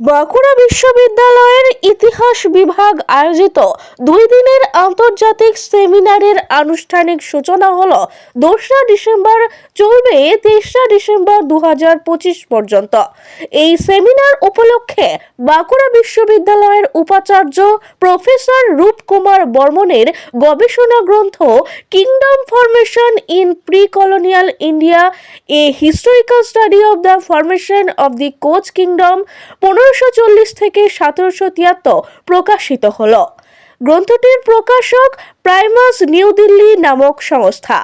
বাঁকুড়া বিশ্ববিদ্যালয়ের ইতিহাস বিভাগ আয়োজিত দুই দিনের আন্তর্জাতিক সেমিনারের আনুষ্ঠানিক সূচনা হল দোসরা ডিসেম্বর চলবে তেসরা ডিসেম্বর দু পর্যন্ত। এই সেমিনার উপলক্ষে বাঁকুড়া বিশ্ববিদ্যালয়ের উপাচার্য প্রফেসর রূপকুমার বর্মনের গবেষণা গ্রন্থ kingdom formation in pre colonial India, a historical study of the formation of the Koch kingdom পনেরোশো চল্লিশ থেকে সতেরোশো তিয়াত্তর প্রকাশিত হল। গ্রন্থটির প্রকাশক প্রাইমাস নিউ দিল্লি নামক সংস্থা।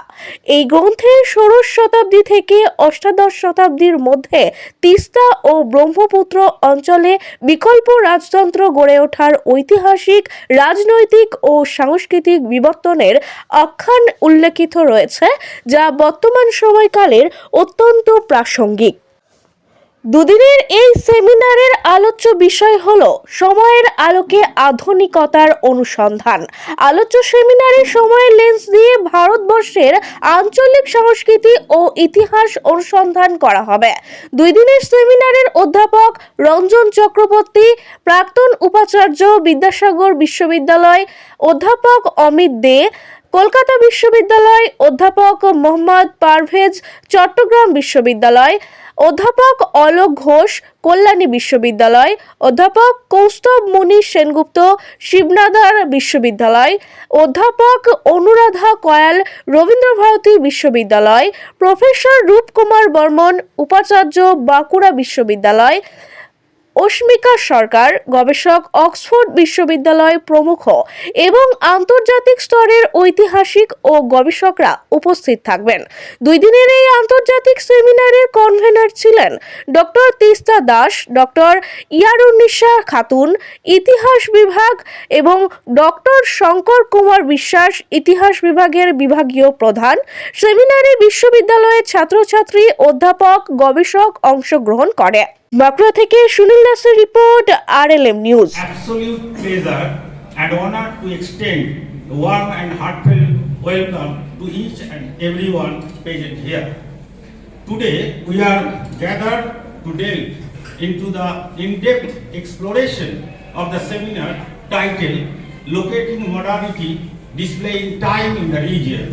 এই গ্রন্থে ষোড়শ শতাব্দী থেকে অষ্টাদশ শতাব্দীর মধ্যে তিস্তা ও ব্রহ্মপুত্র অঞ্চলে বিকল্প রাজতন্ত্র গড়ে ওঠার ঐতিহাসিক, রাজনৈতিক ও সাংস্কৃতিক বিবর্তনের আখ্যান উল্লেখিত রয়েছে, যা বর্তমান সময়কালের অত্যন্ত প্রাসঙ্গিক। দুদিনের এই সেমিনারের আলোচ্য বিষয় হল সময়ের আলোকে আধুনিকতার অনুসন্ধান। আলোচ্য সেমিনারে সময়ের লেন্স দিয়ে ভারতবর্ষের আঞ্চলিক সংস্কৃতি ও ইতিহাস অনুসন্ধান করা হবে। দুই দিনের সেমিনারের অধ্যাপক রঞ্জন চক্রবর্তী, প্রাক্তন উপাচার্য বিদ্যাসাগর বিশ্ববিদ্যালয়, অধ্যাপক অমিত দে, কলকাতা বিশ্ববিদ্যালয়, অধ্যাপক মোহাম্মদ পারভেজ, চট্টগ্রাম বিশ্ববিদ্যালয় অধ্যাপক অলোক ঘোষ, কল্যাণী বিশ্ববিদ্যালয়। অধ্যাপক কৌস্তব মুনি সেনগুপ্ত, শিবনাদার বিশ্ববিদ্যালয়। অধ্যাপক অনুরাধা কয়াল, রবীন্দ্রভারতী বিশ্ববিদ্যালয়। প্রফেসর রূপকুমার বর্মন, উপাচার্য বাঁকুড়া বিশ্ববিদ্যালয়। অস্মিকা সরকার, গবেষক, অক্সফোর্ড বিশ্ববিদ্যালয় প্রমুখ এবং আন্তর্জাতিক স্তরের ঐতিহাসিক ও গবেষকরা উপস্থিত থাকবেন। দুই দিনের এই আন্তর্জাতিক সেমিনারের কনভেনার ছিলেন ডক্টর তিস্তা দাস, ডক্টর ইয়ারুন্নিসা খাতুন, ইতিহাস বিভাগ এবং ডক্টর শঙ্কর কুমার বিশ্বাস, ইতিহাস বিভাগের বিভাগীয় প্রধান। সেমিনারে বিশ্ববিদ্যালয়ের ছাত্রছাত্রী, অধ্যাপক, গবেষক অংশগ্রহণ করে। বাঁকুড়া থেকে সুনীল দাসের report R L M news absolute pleasure and honor to extend warm and heartfelt welcome to each and everyone present here. Today, we are gathered to delve into the in-depth exploration of the seminar titled Locating Modernity Displaying Time in the Region,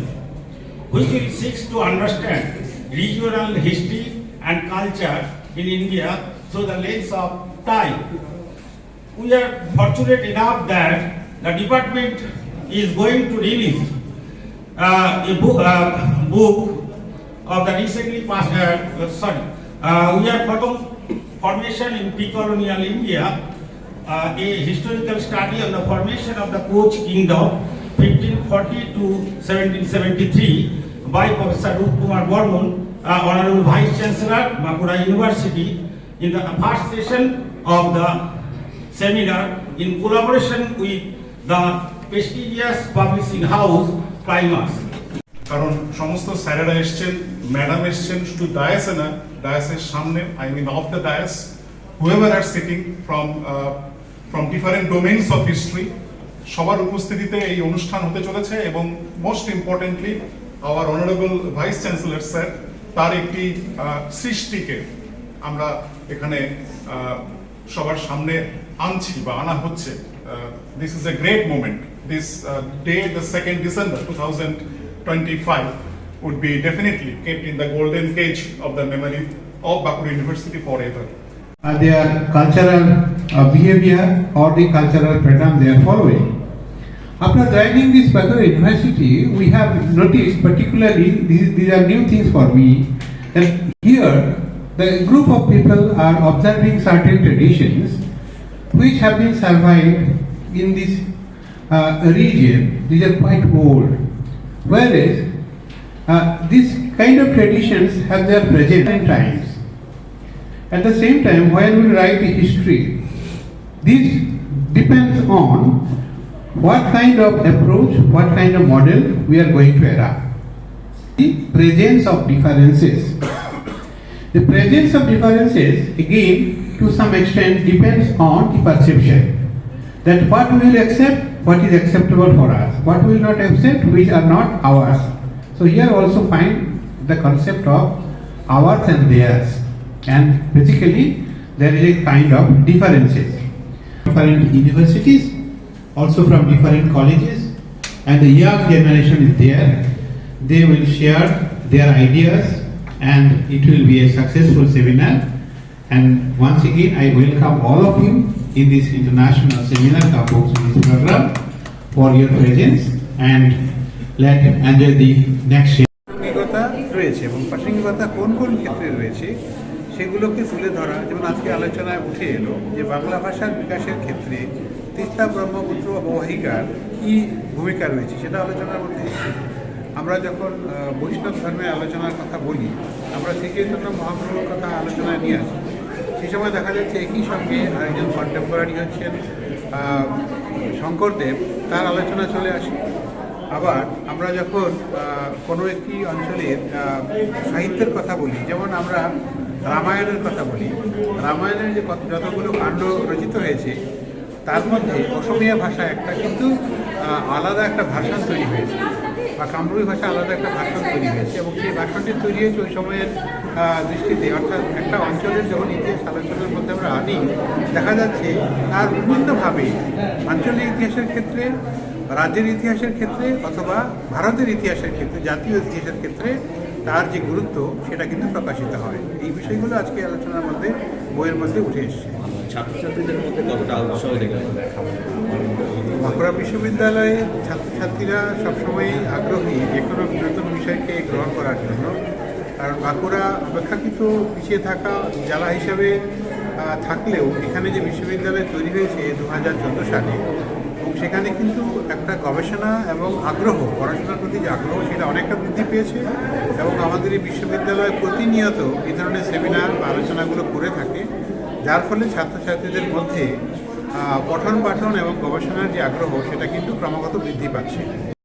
which will seek to understand regional history and culture in India through the lens of time. We are fortunate enough that the department is going to release uh, a book, uh, book of the recently passed, uh, uh, sorry, uh, we are Pratham Formation in Pre-Colonial India, uh, a historical study on the formation of the Koch Kingdom, 1540 to 1773, by Professor Rup Kumar Burman, uh, Honorable Vice Chancellor, Bakura University, in the first session of the seminar in collaboration with the prestigious publishing house Primus. কারণ সমস্ত স্যারেরা এসছেন madam এসছেন শুধু ডায়াসে না ডায়াসের সামনে I mean of the dais whoever are sitting from from different domains of history সবার উপস্থিতিতে এই অনুষ্ঠান হতে চলেছে এবং most importantly our honourable vice chancellor sir তার একটি সৃষ্টিকে আমরা এখানে সবার সামনে আনছি বা আনা হচ্ছে। This is a great moment this day the second December two thousand twenty five would be definitely kept in the golden page of the memory of Bankura university for ever they are cultural behaviour or the cultural pattern they are following After joining this Bagur University, we have noticed particularly these, these are new things for me that here the group of people are observing certain traditions which have been survived in this uh, region. These are quite old, whereas uh, this kind of traditions have their present times. At the same time, when we write the history, this depends on what kind of approach, what kind of model we are going to adopt. The presence of differences. The presence of differences, again, to some extent, depends on the perception. That what we will accept, what is acceptable for us, what we will not accept, which are not ours. So here also find the concept of ours and theirs. And basically, there is a kind of differences. Different universities, also from different colleges, and the young generation is there. They will share their ideas and it will be a successful seminar. And once again, I welcome all of you in this international seminar, Kapok's program, for your presence and let enjoy the next রয়েছে সেগুলোকে তুলে ধরা যেমন আজকে আলোচনায় উঠে এলো যে বাংলা ভাষার বিকাশের ক্ষেত্রে তিস্তা ব্রহ্মপুত্র অববাহিকার কী ভূমিকা রয়েছে সেটা আলোচনার মধ্যে আমরা যখন বৈষ্ণব ধর্মের আলোচনার কথা বলি, আমরা জন্য মহাপ্রভুর কথা আলোচনায় নিয়ে আসি। সেই সময় দেখা যাচ্ছে একই সঙ্গে আরেকজন কন্টেম্পোরারি হচ্ছেন শঙ্করদেব, তার আলোচনা চলে আসে। আবার আমরা যখন কোনো একটি অঞ্চলের সাহিত্যের কথা বলি, যেমন আমরা রামায়ণের কথা বলি, রামায়ণের যে যতগুলো কাণ্ড রচিত হয়েছে তার মধ্যে অসমীয়া ভাষা একটা, কিন্তু আলাদা একটা ভাষণ তৈরি হয়েছে। বা কামরূপী ভাষা আলাদা একটা ভাষণ তৈরি হয়েছে এবং সেই ভাষণটি তৈরি হয়েছে ওই সময়ের দৃষ্টিতে। অর্থাৎ একটা অঞ্চলের যখন ইতিহাস আলোচনার মধ্যে আমরা আনি, দেখা যাচ্ছে তার বিভিন্নভাবে আঞ্চলিক ইতিহাসের ক্ষেত্রে রাজ্যের ইতিহাসের ক্ষেত্রে, অথবা ভারতের ইতিহাসের ক্ষেত্রে, জাতীয় ইতিহাসের ক্ষেত্রে তার যে গুরুত্ব সেটা কিন্তু প্রকাশিত হয়। এই বিষয়গুলো আজকে আলোচনার মধ্যে বইয়ের মধ্যে উঠে এসছে। ছাত্রছাত্রীদের মধ্যে কতটা উৎসাহ দেখলেন বাঁকুড়া বিশ্ববিদ্যালয়ে ছাত্রছাত্রীরা সবসময় আগ্রহী যে কোনো নতুন বিষয়কে গ্রহণ করার জন্য। কারণ বাঁকুড়া অপেক্ষাকৃত পিছিয়ে থাকা জেলা হিসাবে থাকলেও এখানে যে বিশ্ববিদ্যালয় তৈরি হয়েছে দু হাজার চোদ্দ সালে সেখানে কিন্তু একটা গবেষণা এবং আগ্রহ, পড়াশোনার প্রতি যে আগ্রহ, সেটা অনেকটা বৃদ্ধি পেয়েছে এবং আমাদের এই বিশ্ববিদ্যালয় প্রতিনিয়ত এই ধরনের সেমিনার বা আলোচনাগুলো করে থাকে, যার ফলে ছাত্রছাত্রীদের মধ্যে পঠন পাঠন এবং গবেষণার যে আগ্রহ, সেটা কিন্তু ক্রমাগত বৃদ্ধি পাচ্ছে।